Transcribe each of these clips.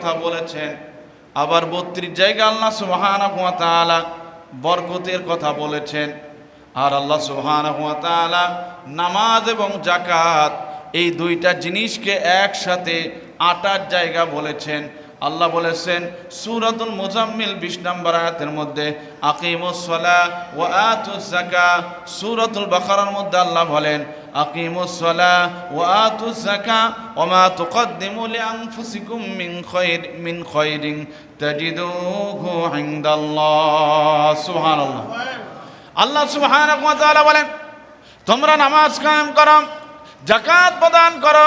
কথা বলেছেন। আবার বত্রিশ জায়গা আল্লাহ সুবহানাহু ওয়া তাআলা বরকতের কথা বলেছেন। আর আল্লাহ সুবহানাহু ওয়া তাআলা নামাজ এবং জাকাত এই দুইটা জিনিসকে একসাথে আটার জায়গা বলেছেন। আল্লাহ বলেছেন, সূরাতুল মুজাম্মিল 20 নম্বর আয়াতের মধ্যে, আকিমুস ও আতুজ যাকাত, সূরাতুল বাকারার মধ্যে আল্লাহ বলেন আকিমুস সালাহ ওয়া আতুজ যাকাত ওয়া মা তুকদ্দিমু লিআনফুসিকুম মিন খায়র মিন খায়রিন তাজিদুহু ইনদাল্লাহ। সুবহানাল্লাহ। আল্লাহ সুবহানাহু ওয়া তাআলা বলেন, তোমরা নামাজ কায়েম করো, যাকাত প্রদান করো।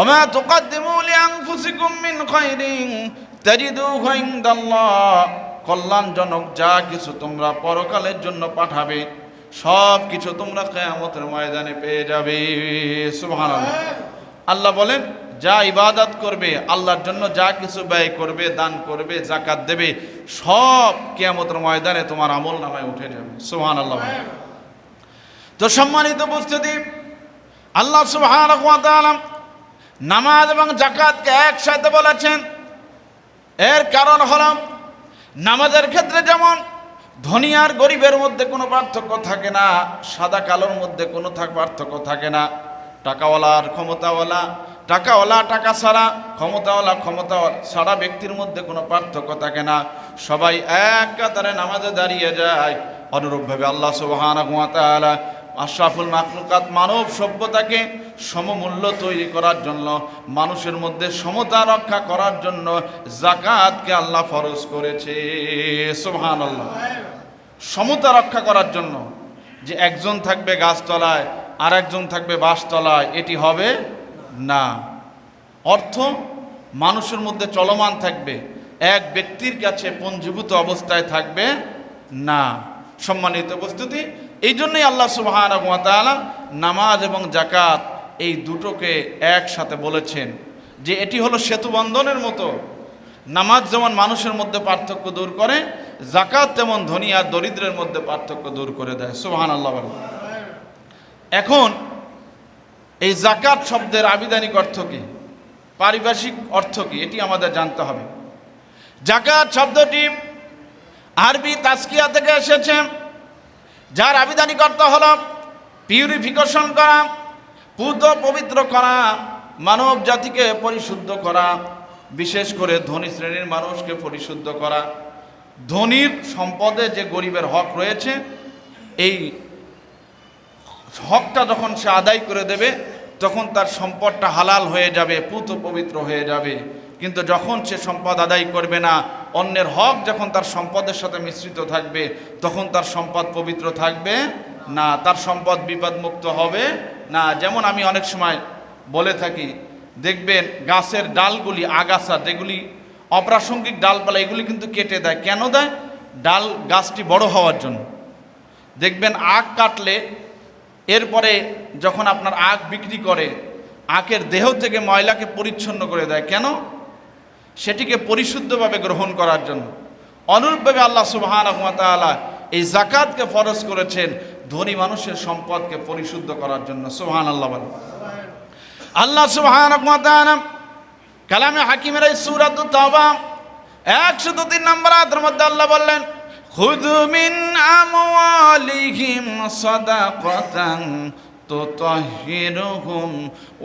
ওমা তুকদ্দিমু লিআনফুসিকুম মিন খায়রিন তাজিদুহু ইনদাল্লাহ। কল্যাণজনক যা কিছু তোমরা পরকালের জন্য পাঠাবে সব কিছু তোমরা কেয়ামতের ময়দানে পেয়ে যাবে। সুবহানাল্লাহ। আল্লাহ বলেন, যা ইবাদত করবে, আল্লাহর জন্য যা কিছু ব্যয় করবে, দান করবে জাকাত দেবে, সব কেয়ামতের ময়দানে তোমার আমল নামায় উঠে যাবে। সুহান আল্লাহ তো সম্মানিত উপস্থিতি, আল্লাহ তাআলা নামাজ এবং জাকাতকে একসাথে বলেছেন। এর কারণ হলো, নামাজের ক্ষেত্রে যেমন ধনী আর গরিবের মধ্যে কোনো পার্থক্য থাকে না, সাদা কালোর মধ্যে কোনো থাক পার্থক্য থাকে না। টাকাওয়ালা আর ক্ষমতাওয়ালা, টাকাওয়ালা টাকা ছাড়া, ক্ষমতাওয়ালা ক্ষমতা ছাড়া ব্যক্তির মধ্যে কোনো পার্থক্য থাকে না। সবাই এক কাতারে নামাজে দাঁড়িয়ে যায়। অনুরূপভাবে আল্লাহ তাআলা আশরাফুল মাখলুকাত মানব সভ্যতাকে সমমূল্য তৈরি করার জন্য, মানুষের মধ্যে সমতা রক্ষা করার জন্য জাকাতকে আল্লাহ ফরজ করেছে। সুবহানাল্লাহ। সমতা রক্ষা করার জন্য যে একজন থাকবে গাছতলায় আর একজন থাকবে বাসতলায়, এটি হবে না। অর্থ, মানুষের মধ্যে চলমান থাকবে, এক ব্যক্তির কাছে পঞ্জীভূত অবস্থায় থাকবে না। সম্মানিত উপস্থিতি, এই জন্যই আল্লাহ তাআলা নামাজ এবং জাকাত এই দুটোকে একসাথে বলেছেন যে এটি হলো সেতু বন্ধনের মতো। নামাজ যেমন মানুষের মধ্যে পার্থক্য দূর করে জাকাত তেমন ধনী আর দরিদ্রের মধ্যে পার্থক্য দূর করে দেয়। সুবহান আল্লাহ এখন এই জাকাত শব্দের আবিধানিক অর্থ কি? পারিভাষিক অর্থ কি? এটি আমাদের জানতে হবে। জাকাত শব্দটি আরবি তাস্কিয়া থেকে এসেছে, যার আবিধানিক অর্থ হল পিউরিফিকেশন করা পুত পবিত্র করা, মানব জাতিকে পরিশুদ্ধ করা, বিশেষ করে ধনী শ্রেণির মানুষকে পরিশুদ্ধ করা। ধনীর সম্পদে যে গরিবের হক রয়েছে, এই হকটা যখন সে আদায় করে দেবে, তখন তার সম্পদটা হালাল হয়ে যাবে, পুত পবিত্র হয়ে যাবে। কিন্তু যখন সে সম্পদ আদায় করবে না, অন্যের হক যখন তার সম্পদের সাথে মিশ্রিত থাকবে, তখন তার সম্পদ পবিত্র থাকবে না, তার সম্পদ বিপদমুক্ত হবে না, যেমন আমি অনেক সময় বলে থাকি, দেখবেন গাছের ডালগুলি, আগাছা যেগুলি, অপ্রাসঙ্গিক ডালপালা, এগুলি কিন্তু কেটে দেয়। কেন দেয়? ডাল গাছটি বড় হওয়ার জন্য। দেখবেন আখ কাটলে এরপরে যখন আপনার আখ বিক্রি করে, আখের দেহ থেকে ময়লাকে পরিচ্ছন্ন করে দেয়। কেন? সেটিকে পরিশুদ্ধভাবে গ্রহণ করার জন্য। অনুরূপভাবে আল্লাহ তাআলা এই জাকাতকে ফরজ করেছেন ধনী মানুষের সম্পদকে পরিশুদ্ধ করার জন্য। সুবহান আল্লাহ আল্লাহ তাআলা কালামে হাকিমের এই সূরাত তাওবা 103 নম্বর আয়াতের মধ্যে আল্লাহ বললেন, খুযু মিন আমওয়ালিহিম সাদাকাতান তুতাহহিরুহুম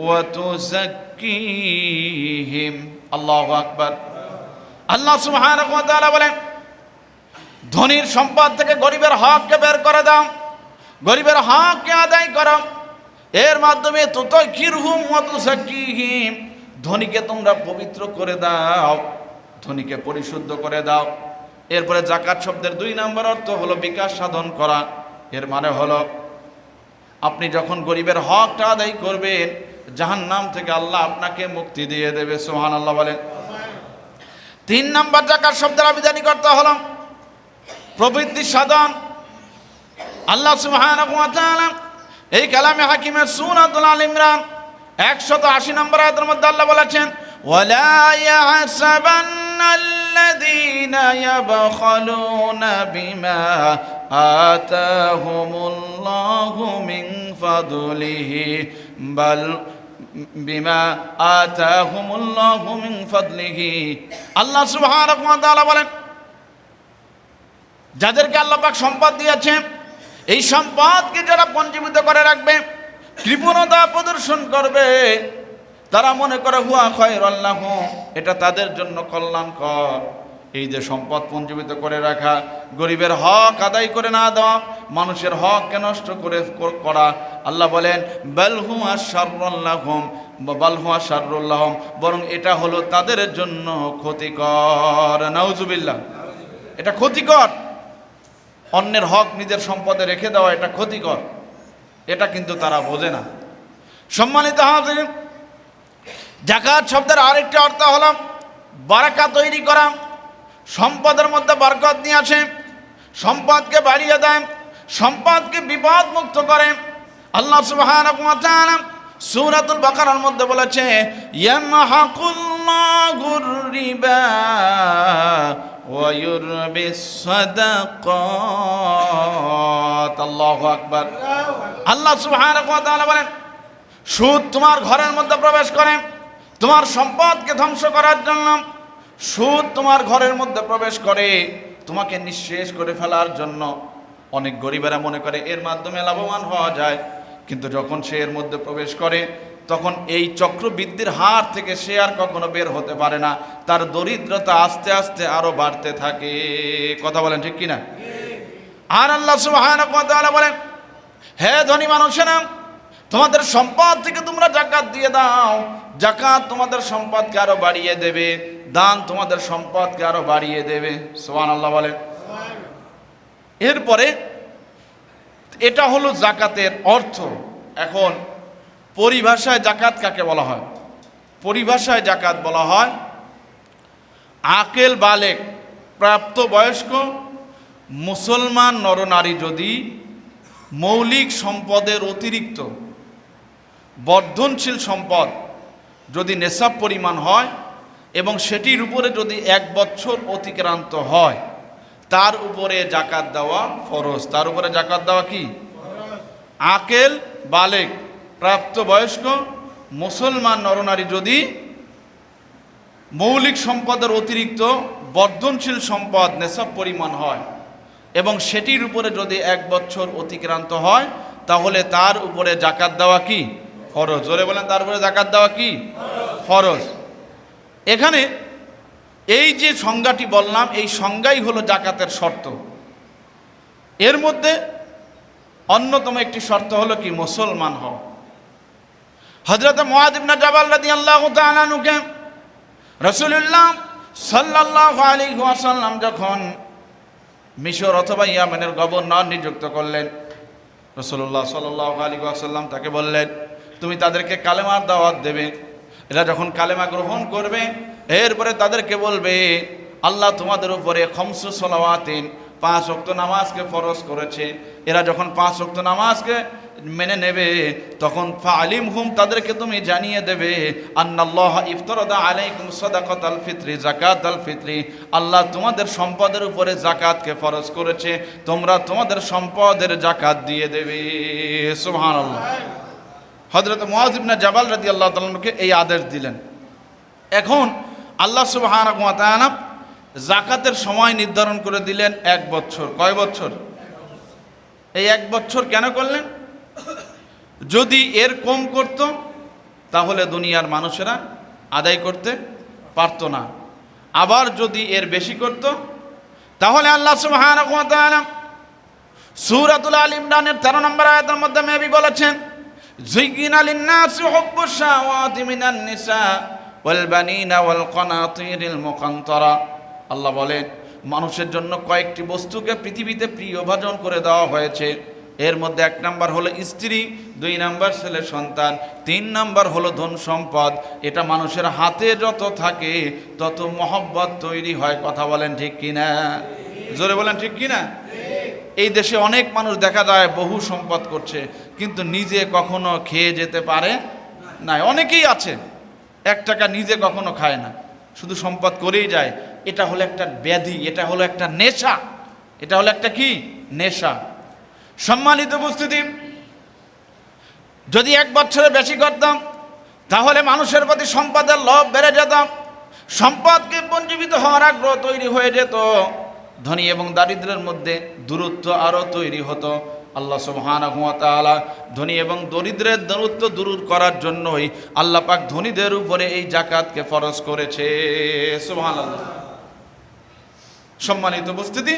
ওয়া তুযাক্কিহিম। আল্লাহু আকবার। আল্লাহ সুবহানাহু ওয়া তাআলা বলেন ধনীর সম্পদ থেকে গরিবের হককে বের করে দাও। গরিবের হককে আদায় করো। এর মাধ্যমে তুযাক্কিহিম ধনীকে তোমরা পবিত্র করে দাও। ধনীকে পরিশুদ্ধ করে দাও। এরপরে জাকাত শব্দের দুই নম্বর অর্থ হলো বিকাশ সাধন করা। এর মানে হলো, আপনি যখন গরিবের হকটা আদায় করবেন জাহান নাম থেকে আল্লাহ আপনাকে মুক্তি দিয়ে দেবে। সোহান আল্লাহ বলেন। তিন নম্বর জাকাত শব্দের আবিধানিক অর্থ হলো প্রবৃত্তি সাধন আল্লাহ সুবহান এই কালামে হাকিমের সুনাতুল আল ইমরান একশত আশি নম্বর আয়াতের মধ্যে আল্লাহ বলেছেন ওয়ালা ইয়াহসাবান্না الذين يبخلون بما آتاهم الله من فضله بل বিমা আতাহুমুল্লাহু মিন ফাদলিহি আল্লাহ সুবহানাহু ওয়া তাআলা বলেন যাদেরকে আল্লাহ পাক সম্পদ দিয়েছে এই সম্পদকে যারা পঞ্জীবিত করে রাখবে, কৃপণতা প্রদর্শন করবে, তারা মনে করে, হুয়া খয়ের আল্লাহ এটা তাদের জন্য কল্যাণকর। এই যে সম্পদ পঞ্জীবিত করে রাখা, গরিবের হক আদায় করে না দেওয়া, মানুষের হককে নষ্ট করে করা আল্লাহ বলেন বালহুয়া শারুল্লাহম বালহুয়া শারুল্লাহম বরং এটা হলো তাদের জন্য ক্ষতিকর। নাউজুবিল্লাহ। এটা ক্ষতিকর। অন্যের হক নিজের সম্পদে রেখে দেওয়া এটা ক্ষতিকর। এটা কিন্তু তারা বোঝে না। সম্মানিত হাজির জাকাত শব্দের আরেকটি অর্থ হলো বারাকা তৈরি করা, সম্পদের মধ্যে বরকত নিয়ে আসে, সম্পদকে বাড়িয়ে দেয়, সম্পদকে বিপদ মুক্ত করে। আল্লাহ তাআলা সূরাতুল বাকারার মধ্যে বলেছে, ইয়ামহাকুল্লাহুর ওয়া ইউরবিস সাদাকাত আকবার। আল্লাহ সুবহানাহু ওয়া বলেন, সুদ তোমার ঘরের মধ্যে প্রবেশ করে, তোমার সম্পদকে ধ্বংস করার জন্য সুদ তোমার ঘরের মধ্যে প্রবেশ করে, তোমাকে নিঃশেষ করে ফেলার জন্য। অনেক গরিবেরা মনে করে এর মাধ্যমে লাভবান হওয়া যায়, কিন্তু যখন সে এর মধ্যে প্রবেশ করে তখন এই চক্রবৃদ্ধির হার থেকে সে আর কখনো বের হতে পারে না। তার দরিদ্রতা আস্তে আস্তে আরও বাড়তে থাকে। কথা বলেন ঠিক কিনা? আর আল্লাহ তাআলা বলেন, হে ধনী মানুষেরা, তোমাদের সম্পদ থেকে তোমরা জাকাত দিয়ে দাও। জাকাত তোমাদের সম্পদকে আরও বাড়িয়ে দেবে, দান তোমাদের সম্পদকে আরও বাড়িয়ে দেবে। সোহান আল্লাহ বলেন। এরপরে এটা হলো জাকাতের অর্থ। এখন পরিভাষায় জাকাত কাকে বলা হয়? পরিভাষায় জাকাত বলা হয় আকেল বালেক, প্রাপ্ত বয়স্ক, মুসলমান নরনারী যদি মৌলিক সম্পদের অতিরিক্ত বর্ধনশীল সম্পদ যদি নেশাব পরিমাণ হয় এবং সেটির উপরে যদি এক বছর অতিক্রান্ত হয়, তার উপরে জাকাত দেওয়া ফরজ। তার উপরে জাকাত দেওয়া কি? আকেল বালেক। প্রাপ্তবয়স্ক মুসলমান নরনারী যদি মৌলিক সম্পদের অতিরিক্ত বর্ধনশীল সম্পদ নেশাব পরিমাণ হয় এবং সেটির উপরে যদি এক বছর অতিক্রান্ত হয়, তাহলে তার উপরে জাকাত দেওয়া কি? ফরজ। জোরে বলেন, তার উপরে জাকাত দেওয়া কি? ফরজ। এখানে এই যে সংজ্ঞাটি বললাম, এই সংজ্ঞাই হলো জাকাতের শর্ত। এর মধ্যে অন্যতম একটি শর্ত হলো কি? মুসলমান হও। হজরত মহাদিবনা জাবাল রাদি আল্লাহ যখন মিশর অথবা ইয়ামেনের গভর্নর নিযুক্ত করলেন রসুল্লাহ সাল্লাহ আলী তাকে বললেন, তুমি তাদেরকে কালেমার দাওয়াত দেবে। এরা যখন কালেমা গ্রহণ করবে, এরপরে তাদেরকে বলবে, আল্লাহ তোমাদের উপরে খমসু সলাওয়াতিন, পাঁচ অক্ত নামাজকে ফরজ করেছে। এরা যখন পাঁচ অক্ত নামাজকে মেনে নেবে, তখন ফালিম হুম তাদেরকে তুমি জানিয়ে দেবে, আন্নাল্লাহ ইফতরদা আলাইকুম সদাকত আল ফিত্রি জাকাত আল ফিত্রি। আল্লাহ তোমাদের সম্পদের উপরে জাকাতকে ফরজ করেছে, তোমরা তোমাদের সম্পদের জাকাত দিয়ে দেবে। সুবহানাল্লাহ। হজরত মুআজিবনা জাবাল রাদি আল্লাহ তালকে এই আদেশ দিলেন। এখন আল্লাহ সুবহান জাকাতের সময় নির্ধারণ করে দিলেন এক বছর। কয় বছর? এই এক বছর কেন করলেন? যদি এর কম করত তাহলে দুনিয়ার মানুষেরা আদায় করতে পারতো না আবার যদি এর বেশি করত তাহলে আল্লাহ সুবহান সুরাতুল আল ইমরানের তেরো নম্বর আয়াতের মধ্যে মেবি বলেছেন زين للناس حب الشهوات من النساء والبنين والقناطير المقنطرة আল্লাহ বলেন মানুষের জন্য কয়েকটি বস্তুকে পৃথিবীতে প্রিয় ভাজন করে দেওয়া হয়েছে এর মধ্যে এক নাম্বার হলো স্ত্রী, দুই নাম্বার ছেলে সন্তান, তিন নাম্বার হলো ধন সম্পদ। এটা মানুষের হাতে যত থাকে, তত মহব্বত তৈরি হয়। কথা বলেন ঠিক কিনা? জোরে বলেন ঠিক কিনা? এই দেশে অনেক মানুষ দেখা যায় বহু সম্পদ করছে, কিন্তু নিজে কখনো খেয়ে যেতে পারে না অনেকেই আছে, এক টাকা নিজে কখনো খায় না। শুধু সম্পদ করেই যায়। এটা হলো একটা ব্যাধি, এটা হলো একটা নেশা। এটা হলো একটা কি? নেশা। সম্মানিত উপস্থিতি, যদি এক বছরে বেশি করতাম তাহলে মানুষের প্রতি সম্পদের লোভ বেড়ে যেত, সম্পদকে পঞ্জীবিত হওয়ার আগ্রহ তৈরি হয়ে যেত, ধনী এবং দারিদ্রের মধ্যে দূরত্ব আরও তৈরি হতো। আল্লাহ ওয়া ধনী এবং দরিদ্রের দূরত্ব দূর করার জন্যই আল্লাহ পাক ধনীদের উপরে এই জাকাতকে ফরজ করেছে। সুবহানাল্লাহ। সম্মানিত উপস্থিতি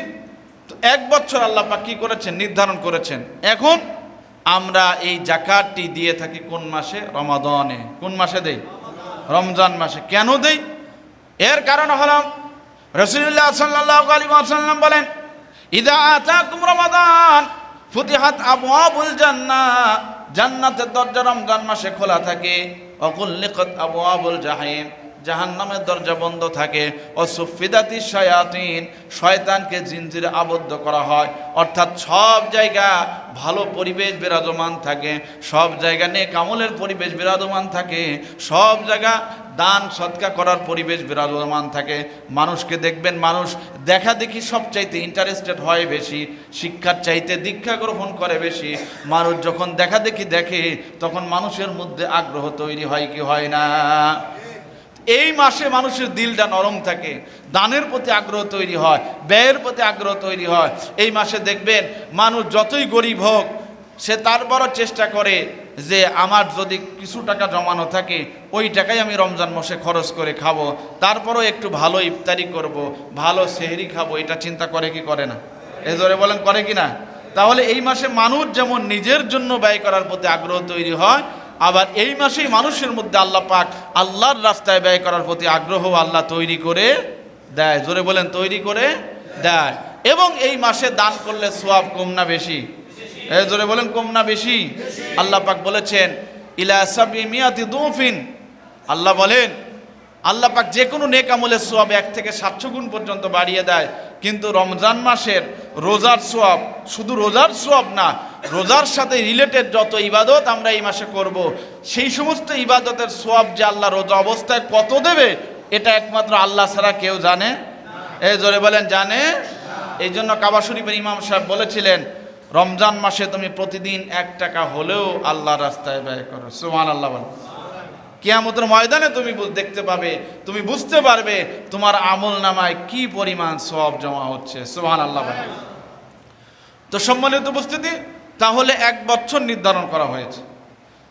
তো এক বছর আল্লাহ পাক কি করেছেন? নির্ধারণ করেছেন। এখন আমরা এই জাকাতটি দিয়ে থাকি কোন মাসে? রমাদনে। কোন মাসে দেই? রমজান মাসে। কেন দেই? এর কারণ হলো রসুল্লাহ সাল্লাহ আলী সাল্লাম বলেন, ইদা আতাকুম রমাদান ফুতিহাত আবওয়াবুল জান্নাহ জান্নাতের দরজা রমজান মাসে খোলা থাকে। অকুল্লিকত আবওয়াবুল জাহিম। জাহান্নামের দরজা বন্ধ থাকে। ও সুফিদাতি শয়াতিন, শয়তানকে জিনজিরে আবদ্ধ করা হয়। অর্থাৎ সব জায়গা ভালো পরিবেশ বিরাজমান থাকে। সব জায়গা নিয়ে কামলের পরিবেশ বিরাজমান থাকে। সব জায়গা দান সৎকা করার পরিবেশ বিরাজমান থাকে। মানুষকে দেখবেন মানুষ দেখা দেখি সব চাইতে ইন্টারেস্টেড হয় বেশি, শিক্ষার চাইতে দীক্ষা গ্রহণ করে বেশি। মানুষ যখন দেখা দেখি দেখে, তখন মানুষের মধ্যে আগ্রহ তৈরি হয় কি হয় না। এই মাসে মানুষের দিলটা নরম থাকে, দানের প্রতি আগ্রহ তৈরি হয়, ব্যয়ের প্রতি আগ্রহ তৈরি হয়। এই মাসে দেখবেন মানুষ যতই গরিব হোক, সে তারপরও চেষ্টা করে যে আমার যদি কিছু টাকা জমানো থাকে, ওই টাকাই আমি রমজান মাসে খরচ করে খাব। তারপরও একটু ভালো ইফতারি করব, ভালো সেহরি খাব, এটা চিন্তা করে কি করে না? এ ধরে বলেন, করে কি না? তাহলে এই মাসে মানুষ যেমন নিজের জন্য ব্যয় করার প্রতি আগ্রহ তৈরি হয় আবার এই মাসেই মানুষের মধ্যে আল্লাহ পাক আল্লাহর রাস্তায় ব্যয় করার প্রতি আগ্রহ আল্লাহ তৈরি করে দেয়। জোরে বলেন, তৈরি করে দেয়। এবং এই মাসে দান করলে সোয়াব কম না বেশি? জোরে বলেন, কম না বেশি? আল্লাহ পাক বলেছেন, ইলা সাবি মিয়াতি দুফিন। আল্লাহ বলেন আল্লাহ পাক যে কোনো নেক আমলের সোয়াব এক থেকে সাতশো গুণ পর্যন্ত বাড়িয়ে দেয়। কিন্তু রমজান মাসের রোজার সোয়াব শুধু রোজার সোয়াব না, রোজার সাথে রিলেটেড যত ইবাদত আমরা এই মাসে করব, সেই সমস্ত ইবাদতের সোয়াব যে আল্লাহ রোজা অবস্থায় কত দেবে, এটা একমাত্র আল্লাহ ছাড়া কেউ জানে? এই জোরে বলেন, জানে? এই জন্য কাবা শরীফের ইমাম সাহেব বলেছিলেন, রমজান মাসে তুমি প্রতিদিন এক টাকা হলেও আল্লাহ রাস্তায় ব্যয় করো। সুমান আল্লাহ বলেন। কিয়ামতের ময়দানে তুমি দেখতে পাবে, তুমি বুঝতে পারবে তোমার আমল নামায় কি পরিমাণ সব জমা হচ্ছে। সোহান আল্লাহ তো সম্মানিত উপস্থিতি, তাহলে এক বছর নির্ধারণ করা হয়েছে।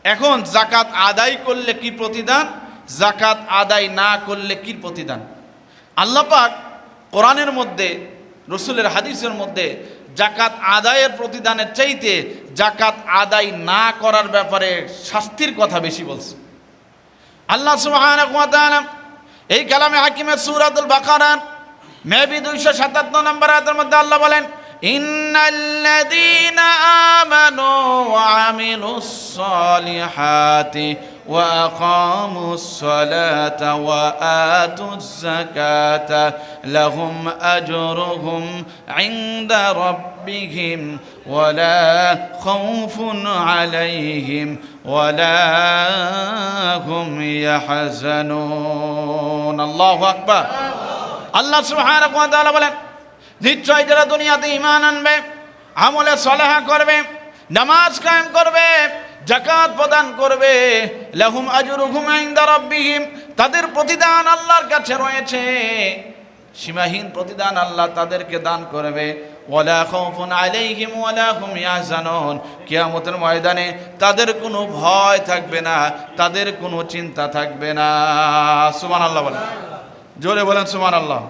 এখন জাকাত আদায় করলে কি প্রতিদান? জাকাত আদায় না করলে কি প্রতিদান? আল্লাহ পাক কোরআনের মধ্যে, রসুলের হাদিসের মধ্যে জাকাত আদায়ের প্রতিদানের চাইতে জাকাত আদায় না করার ব্যাপারে শাস্তির কথা বেশি বলছে। আল্লাহ সুবহানাহু ওয়া তাআলা এই কালামে হাকিমের সূরাতুল বাকারা মেবি 277 নম্বর আয়াতের মধ্যে আল্লাহ বলেন, ইন্নাল্লাযীনা আমানু ওয়া আমিলুস সালিহাতি ওয়া আকামুস সালাতা ওয়া আতুজ যাকাতা লাহুম আজরুহুম ইনদা রাব্বিহিম ওয়ালা খাউফুন আলাইহিম ولا هم يحزنون الله أكبر আল্লাহ সুবহানাহু ওয়া তাআলা বলেন নিশ্চয় যারা দুনিয়াতে ঈমান আনবে আমলে সলাহা করবে নামাজ কায়েম করবে জাকাত প্রদান করবে লাহুম আজরুহুম ইনদা রাব্বিহিম তাদের প্রতিদান আল্লাহর কাছে রয়েছে সীমাহীন প্রতিদান আল্লাহ তাদেরকে দান করবে ওয়ালা খাউফুন আলাইহিম ওয়ালা হুম ইয়াহজানুন কিয়ামতের ময়দানে তাদের কোনো ভয় থাকবে না তাদের কোনো চিন্তা থাকবে না সুবহানাল্লাহ বলেন জোরে বলেন সুবহানাল্লাহ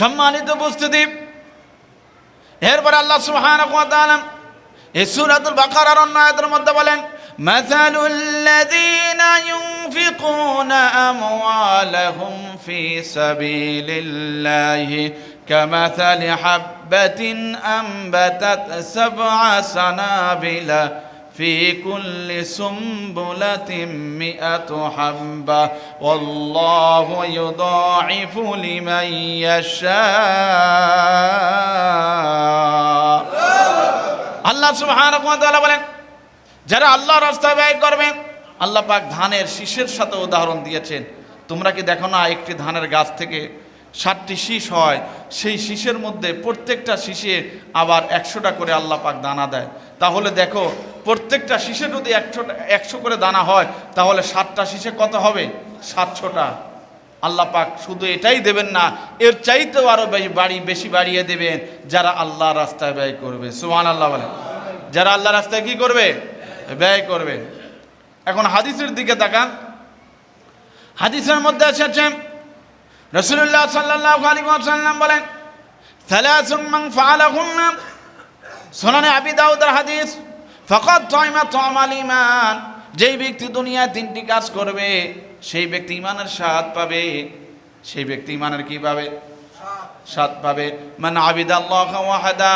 সম্মানিত উপস্থিতি এরপর আল্লাহ সুবহানাহু ওয়া তাআলা এই সূরাতুল বাকারার অন্য আয়াতের মধ্যে বলেন مثل الذين ينفقون أموالهم في سبيل الله كمثل حبة أنبتت سبع سنابل في كل سنبلة مئة حبة والله يضاعف لمن يشاء আল্লাহ সুবহানাহু ওয়া তাআলা বলেন যারা আল্লাহ রাস্তায় ব্যয় করবে আল্লাহ পাক ধানের শীষের সাথে উদাহরণ দিয়েছেন তোমরা কি দেখো না একটি ধানের গাছ থেকে ষাটটি শীষ হয়, সেই শীষের মধ্যে প্রত্যেকটা শীষে আবার একশোটা করে আল্লাহ পাক দানা দেয়। তাহলে দেখো, প্রত্যেকটা শীষে যদি একশো একশো করে দানা হয়, তাহলে সাতটা শীষে কত হবে? সাতশোটা। আল্লাহ পাক শুধু এটাই দেবেন না, এর চাইতেও আরও বেশি বাড়ি, বেশি বাড়িয়ে দেবেন, যারা আল্লাহ রাস্তায় ব্যয় করবে। সুমান আল্লাহ বলে যারা আল্লাহ রাস্তায় কি করবে? ব্যয় করবে। এখন হাদিসের দিকে তাকান। হাদিসের মধ্যে আছে আছে রসুল্লাহ সাল্লাহ আলী সাল্লাম বলেন সালাসুম্মাং ফালাহুন্নাম সোনানে আবি দাউদার হাদিস ফকত তয়মা তমাল ইমান যেই ব্যক্তি দুনিয়ায় তিনটি কাজ করবে, সেই ব্যক্তি ইমানের স্বাদ পাবে। সেই ব্যক্তি ইমানের কি পাবে? স্বাদ পাবে। মানে আবিদ আল্লাহ ওয়াহাদা।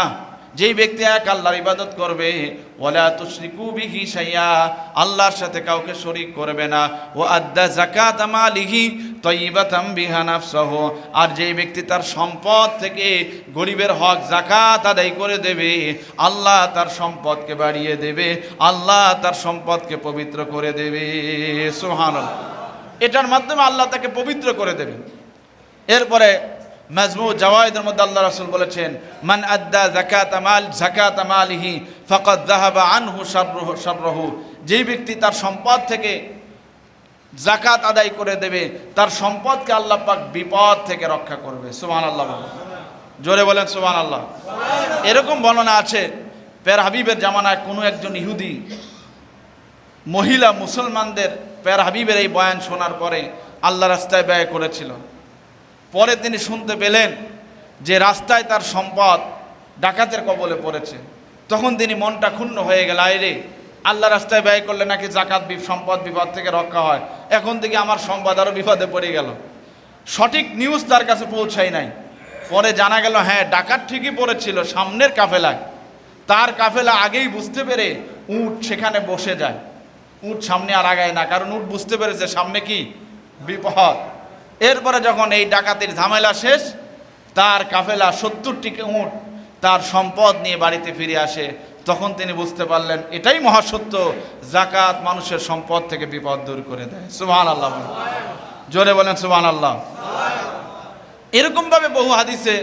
যেই ব্যক্তি এক আল্লাহর ইবাদত করবে ওলা তুশরিকু বিহি শাইয়া, আল্লাহর সাথে কাউকে শরিক করবে না। ও আদ্দা জাকাত মালিহি তয়িবাতাম বিহা সহ আর যেই ব্যক্তি তার সম্পদ থেকে গরিবের হক জাকাত আদায় করে দেবে, আল্লাহ তার সম্পদকে বাড়িয়ে দেবে, আল্লাহ তার সম্পদকে পবিত্র করে দেবে। সুবহানাল্লাহ। এটার মাধ্যমে আল্লাহ তাকে পবিত্র করে দেবে এরপরে মাজমু জাওয়াইদের মধ্যে আল্লাহ রাসুল বলেছেন, মান আদ্দা জাকাত মাল জাকাত মালিহি, ফাকাদ যাহাবা আনহু শাররুহু শাররুহু। যেই ব্যক্তি তার সম্পদ থেকে জাকাত আদায় করে দেবে, তার সম্পদকে আল্লাহ পাক বিপদ থেকে রক্ষা করবে। সুবহানাল্লাহ বলেন। জোরে বলেন সুবহানাল্লাহ। এরকম বর্ণনা আছে, পের হাবিবের জামানায় কোনো একজন ইহুদি মহিলা মুসলমানদের পের হাবিবের এই বয়ান শোনার পরে আল্লাহ রাস্তায় ব্যয় করেছিল। পরে তিনি শুনতে পেলেন যে রাস্তায় তার সম্পদ ডাকাতের কবলে পড়েছে। তখন তিনি মনটা ক্ষুণ্ণ হয়ে গেল আয়রে আল্লাহ রাস্তায় ব্যয় করলে নাকি জাকাত সম্পদ, বিপদ থেকে রক্ষা হয়। এখন থেকে আমার সম্পদ আরও বিপদে পড়ে গেল। সঠিক নিউজ তার কাছে পৌঁছায় নাই। পরে জানা গেল হ্যাঁ ডাকাত ঠিকই পড়েছিল সামনের কাফেলায়। তার কাফেলা আগেই বুঝতে পেরে উট সেখানে বসে যায়। উট সামনে আর আগায় না, কারণ উট বুঝতে পেরেছে সামনে কি? বিপদ। এরপরে যখন এই ডাকাতির ঝামেলা শেষ, তার কাফেলা সত্তরটি উট তার সম্পদ নিয়ে বাড়িতে ফিরে আসে। তখন তিনি বুঝতে পারলেন, এটাই মহাসত্য জাকাত মানুষের সম্পদ থেকে বিপদ দূর করে দেয়। সুবহান আল্লাহ জোরে বলেন সুবহান আল্লাহ এরকমভাবে বহু হাদিসে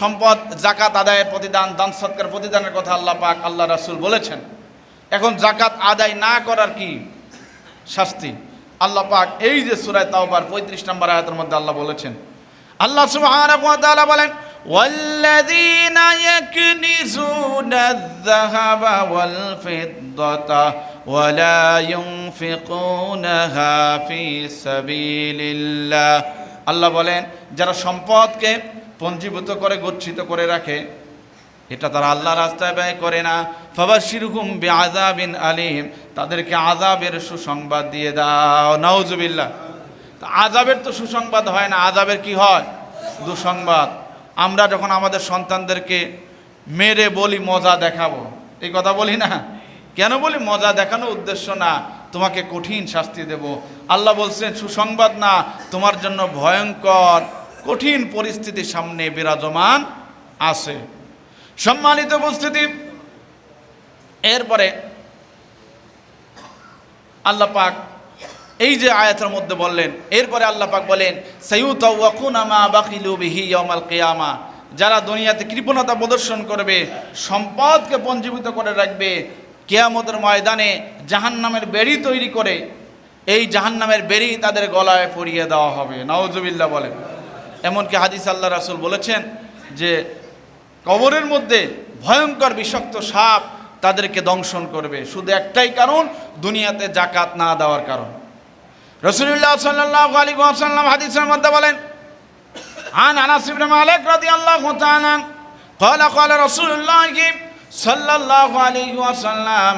সম্পদ জাকাত আদায়ের প্রতিদান, দান সৎকার প্রতিদানের কথা আল্লাহ পাক, আল্লাহ রাসুল বলেছেন। এখন জাকাত আদায় না করার কি শাস্তি? আল্লাহ পাক এই যে সূরায় তাওবার 35 নম্বর আয়াতের মধ্যে আল্লাহ বলেছেন আল্লাহ সুবহানাহু ওয়া তাআলা বলেন والذين يكنزون الذهب والفضة ولا ينفقونها في سبيل الله আল্লাহ বলেন যারা সম্পদকে পঞ্জীভূত করে গচ্ছিত করে রাখে এটা তারা আল্লাহ রাস্তায় ব্যয় করে না। ফাবাশিরহুম বিআযাবিন আলিম। তাদেরকে আজাবের সুসংবাদ দিয়ে দাও। নাউজুবিল্লাহ। তা আযাবের তো সুসংবাদ হয় না। আজাবের কি হয়? দুসংবাদ। আমরা যখন আমাদের সন্তানদেরকে মেরে বলি, মজা দেখাবো। এই কথা বলি না। কেন বলি? মজা দেখানো উদ্দেশ্য না। তোমাকে কঠিন শাস্তি দেব। আল্লাহ বলছেন, সুসংবাদ না। তোমার জন্য ভয়ঙ্কর, কঠিন পরিস্থিতির সামনে বিরাজমান আছে। সম্মানিত উপস্থিতি। এরপরে আল্লাহ পাক এই যে আয়াতের মধ্যে বললেন, এরপরে আল্লাহ পাক বলেন সাইউতাওয়াকুনামা বাখিলু বিহি ইয়াউমাল কিয়ামা যারা দুনিয়াতে কৃপণতা প্রদর্শন করবে, সম্পদকে পঞ্জীভূত করে রাখবে, কেয়ামতের ময়দানে জাহান্নামের বেড়ি তৈরি করে, এই জাহান্নামের বেড়ি তাদের গলায় পরিয়ে দেওয়া হবে। নওজুবিল্লাহ বলেন। এমনকি হাদিস আল্লাহ রাসূল বলেছেন যে কবরের মধ্যে ভয়ঙ্কর বিষাক্ত সাপ তাদেরকে দংশন করবে শুধু একটাই কারণ দুনিয়াতে জাকাত না দেওয়ার কারণ রসুল্লাহ সাল্লাহ আলী ওয়াসাল্লাম হাদিসের মধ্যে বলেন عن انس بن مالك رضي الله تعالى عنه قال قال رسول الله صلى الله عليه وسلم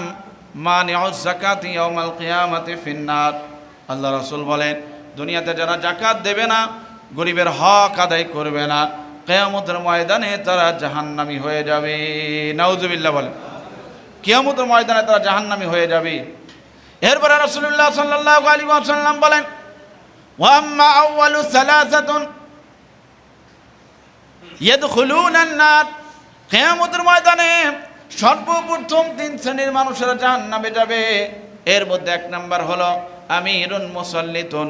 مانع الزكاة يوم القيامة في النار আল্লাহ রাসূল বলেন দুনিয়াতে যারা জাকাত দেবে না গরিবের হক আদায় করবে না কেয়ামতের ময়দানে তারা জাহান্নামি হয়ে যাবে। নাউজুবিল্লাহ বলেন। কিয়ামতের ময়দানে তারা জাহান্নামি হয়ে যাবে। এরপরে রাসূলুল্লাহ সাল্লাল্লাহু আলাইহি ওয়াসাল্লাম বলেন ওয়াম্মা আউয়ালু সালাসাতুন ইয়াদখুলুনান নার। কিয়ামতের ময়দানে সর্বপ্রথম তিন শ্রেণির মানুষেরা জাহান্নামে যাবে। এর মধ্যে এক নাম্বার হলো আমিরুন মুসাল্লিতুন,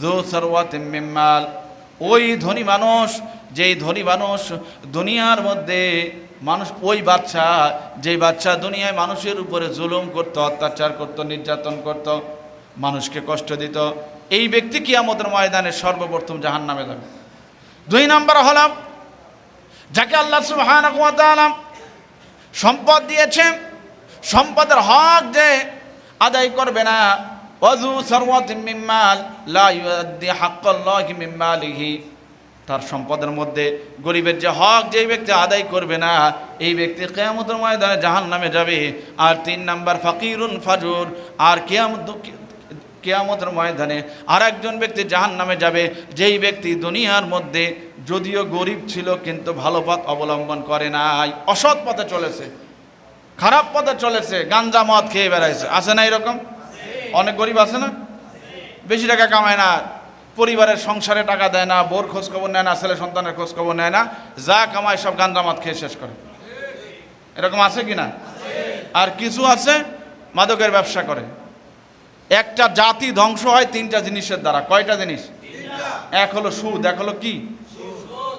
যু সরওয়াতিম মিম্মাল ওই ধনী মানুষ যেই ধনী মানুষ দুনিয়ার মধ্যে মানুষ, ওই বাচ্চা, যেই বাচ্চা দুনিয়ায় মানুষের উপরে জুলুম করত, অত্যাচার করত, নির্যাতন করত, মানুষকে কষ্ট দিত, এই ব্যক্তি কি কিয়ামতের ময়দানে সর্বপ্রথম জাহান নামে যাবে। দুই নম্বর হলাম যাকে আল্লাহ তাআলা সম্পদ দিয়েছে, সম্পদের হক যে আদায় করবে না ওয়াজু সরওয়াতিন মিম্মাল লা তার সম্পদের মধ্যে গরিবের যে হক যেই ব্যক্তি আদায় করবে না, এই ব্যক্তি কেয়ামতের ময়দানে জাহান নামে যাবে। আর তিন নাম্বার, ফাকিরুন ফাজুর। আর কেয়ামত কেয়ামতের ময়দানে আর একজন ব্যক্তি জাহান নামে যাবে, যেই ব্যক্তি দুনিয়ার মধ্যে যদিও গরিব ছিল কিন্তু ভালো পথ অবলম্বন করে নাই। অসৎ পথে চলেছে, খারাপ পথে চলেছে, গাঞ্জা মদ খেয়ে বেড়াইছে। আছে না এরকম? অনেক গরিব আছে না? বেশি টাকা কামায় না পরিবারের সংসারে টাকা দেয় না বোর খোঁজ খবর নেয় না, ছেলে সন্তানের খোঁজ খবর নেয় না, যা কামায় সব মদ খেয়ে শেষ করে। এরকম আছে কি না? আর কিছু আছে, মাদকের ব্যবসা করে। একটা জাতি ধ্বংস হয় তিনটা জিনিসের দ্বারা। কয়টা জিনিস? এক হলো সুদ, এক হলো কি?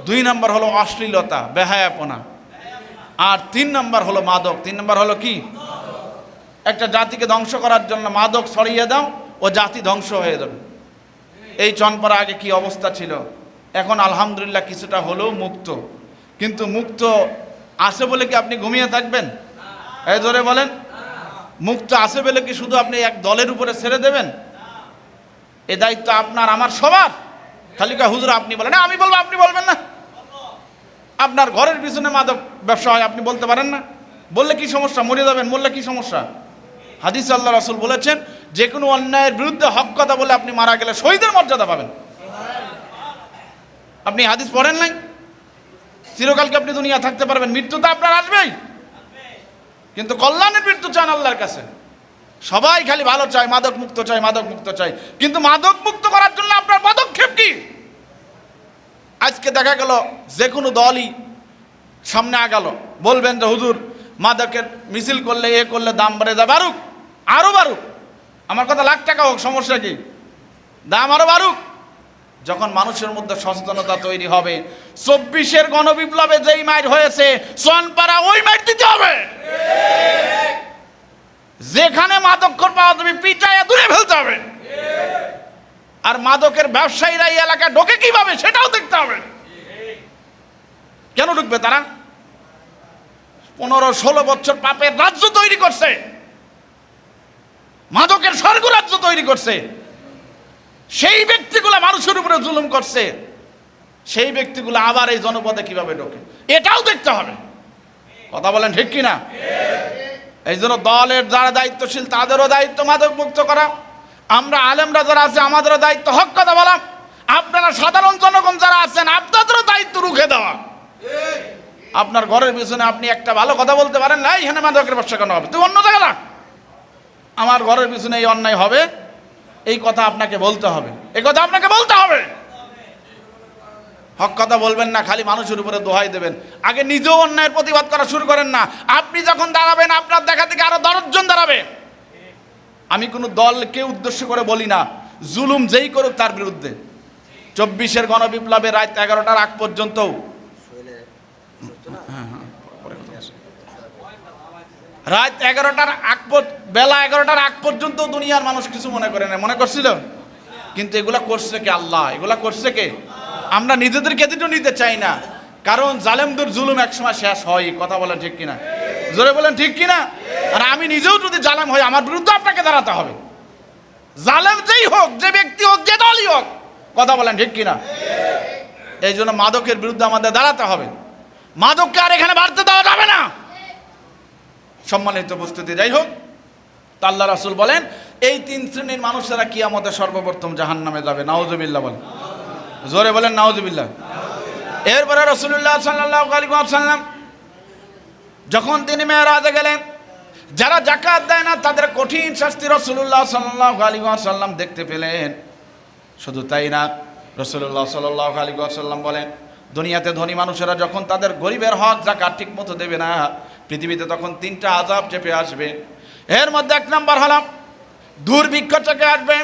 দুই নম্বর হলো অশ্লীলতা, বেহায়াপনা। আর তিন নম্বর হলো মাদক। তিন নম্বর হলো কি? একটা জাতিকে ধ্বংস করার জন্য মাদক ছড়িয়ে দাও, ও জাতি ধ্বংস হয়ে যাবে। এই চনপাড়া আগে কি অবস্থা ছিল? এখন আলহামদুলিল্লাহ কিছুটা হলেও মুক্ত। কিন্তু মুক্ত আছে বলে কি আপনি ঘুমিয়ে থাকবেন? এই ধরে বলেন। মুক্ত আছে বলে কি শুধু আপনি এক দলের উপরে ছেড়ে দেবেন? এ দায়িত্ব আপনার, আমার, সবার। খালি কা হুজুর, আপনি বলেন। আমি বলব, আপনি বলবেন না। আপনার ঘরের পিছনে মাদক ব্যবসা হয়, আপনি বলতে পারেন না। বললে কি সমস্যা? মরে যাবেন বললে কি সমস্যা? হাদিস আল্লাহ রাসুল বলেছেন যে কোনো অন্যায়ের বিরুদ্ধে হক কথা বলে আপনি মারা গেলে শহীদের মর্যাদা পাবেন। আপনি হাদিস পড়েন নাই? চিরকালকে আপনি দুনিয়া থাকতে পারবেন? মৃত্যু তো আপনার আসবেই। কিন্তু কল্যাণের মৃত্যু চান আল্লাহর কাছে। সবাই খালি ভালো চায়, মাদক মুক্ত চায়, মাদক মুক্ত চায়। কিন্তু মাদক মুক্ত করার জন্য আপনার পদক্ষেপ কি? আজকে দেখা গেল যে কোনো দলই সামনে আগালো। বলবেন যে, হুজুর, মাদকের মিছিল করলে, এ করলে দাম বেড়ে যাবে বাড়ুক আরও বাড়ুক। আমার কথা লাখ টাকা হোক, সমস্যা কি? দাম আরও বাড়ুক। যখন মানুষের মধ্যে সচেতনতা তৈরি হবে, চব্বিশের গণবিপ্লবে যেই মাইর হয়েছে সোয়ানপাড়া ওই মাইর দিতে হবে। যেখানে মাদকর পাওয়া তুমি পিটাইয়া দূরে ফেলতে হবে। আর মাদকের ব্যবসায়ীরা এই এলাকায় ঢোকে কীভাবে, সেটাও দেখতে হবে। কেন ঢুকবে তারা? পনেরো ষোলো বছর পাপের রাজ্য তৈরি করছে। মাদকের স্বর্গ রাজ্য তৈরি করছে। সেই ব্যক্তিগুলো মানুষের উপরে জুলুম করছে। সেই ব্যক্তিগুলো আবার এই জনপদে কীভাবে ঢোকে? এটাও দেখতে হবে। কথা বলেন ঠিক কিনা? এই জন্য দলের যারা দায়িত্বশীল, তাদেরও দায়িত্ব মাদক মুক্ত করা। আমরা আলেমরা যারা আছে, আমাদেরও দায়িত্ব হক কথা বলা। আপনারা সাধারণ জনগণ যারা আছেন, আপনাদেরও দায়িত্ব রুখে দেওয়া। আপনার ঘরের পিছনে আপনি একটা ভালো কথা বলতে পারেন না এখানে মাদকের ব্যবসা কেন হবে? তুই অন্য জায়গা না আমার ঘরের পিছনে এই অন্যায় হবে, এই কথা আপনাকে বলতে হবে। এই কথা আপনাকে বলতে হবে। হক কথা বলবেন না, খালি মানুষের উপরে দোহাই দেবেন। আগে নিজেও অন্যায়ের প্রতিবাদ করা শুরু করেন না। আপনি যখন দাঁড়াবেন, আপনার দেখা থেকে আরও দশজন দাঁড়াবে। আমি কোনো দলকে উদ্দেশ্য করে বলি না। জুলুম যেই করুক তার বিরুদ্ধে। চব্বিশের গণবিপ্লবে রাত এগারোটার আগ পর্যন্ত রাত এগারোটার আগ বেলা এগারোটার আগ পর্যন্ত দুনিয়ার মানুষ কিছু মনে করে না। মনে করছিল? কিন্তু এগুলা করছে কে আল্লাহ? এগুলা করছে কে? আমরা নিজেদের কেদিটও নিতে চাই না। কারণ জালেমদের জুলুম একসময় শেষ হয়। কথা বলেন ঠিক কিনা? জোরে বলেন ঠিক কিনা? আর আমি নিজেও যদি জালেম হই, আমার বিরুদ্ধে আপনাকে দাঁড়াতে হবে। জালেম যেই হোক, যে ব্যক্তি হোক, যে দলই হোক, কথা বলেন ঠিক কিনা? এই জন্য মাদকের বিরুদ্ধে আমাদের দাঁড়াতে হবে। মাদককে আর এখানে বাড়তে দেওয়া যাবে না। সম্মানিত উপস্থিতি। যাই হোক, তা আল্লাহ রাসুল বলেন, এই তিন শ্রেণির মানুষেরা কিয়ামতে সর্বপ্রথম জাহান নামে যাবে। নাউজুবিল্লাহ বলেন। জোরে বলেন, নাউজুবিল্লাহ। এরপরে রসুল্লাহ সাল্লাহ সাল্লাম যখন তিনি মেয়েরাজে গেলেন, যারা জাকাত দেয় না, তাদের কঠিন শাস্তি রসুল্লাহ সাল্লাহ সাল্লাম দেখতে পেলেন। শুধু তাই না রসুল্লাহ সাল্লাহ আলী সাল্লাম বলেন, দুনিয়াতে ধনী মানুষেরা যখন তাদের গরিবের হক জাকাত ঠিক মতো দেবে না পৃথিবীতে তখন তিনটা আজাব চেপে আসবে। এর মধ্যে এক নাম্বার হলাম দুর্ভিক্ষ চেপে আসবে।